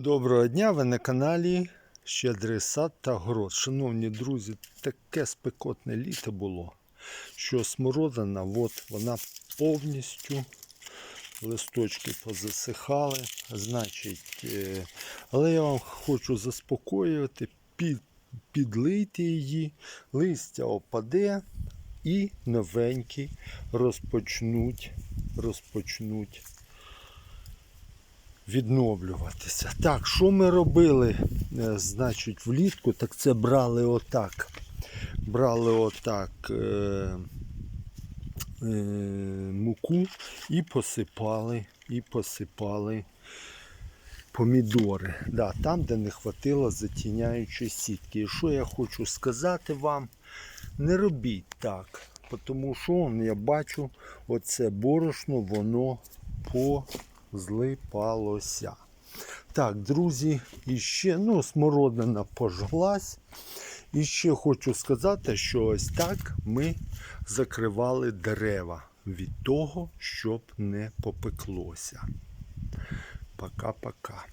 Доброго дня, ви на каналі Щедрий сад та город. Шановні друзі, таке спекотне літо було, що смородина, от вона повністю листочки позасихали. Значить, е, але я вам хочу заспокоювати, під, підлийте її, листя опаде і новенькі розпочнуть, розпочнуть відновлюватися. Так, що ми робили, е, значить, влітку, так це брали отак. Брали отак е, е, муку і посипали, і посипали помідори. Да, там, де не хватило затіняючої сітки. І що я хочу сказати вам, не робіть так. Тому що я бачу, оце борошно, воно позлипалося. Так, друзі, і ще, ну, смородина пожглась. І ще хочу сказати, що ось так ми закривали дерева від того, щоб не попеклося. Пока-пока.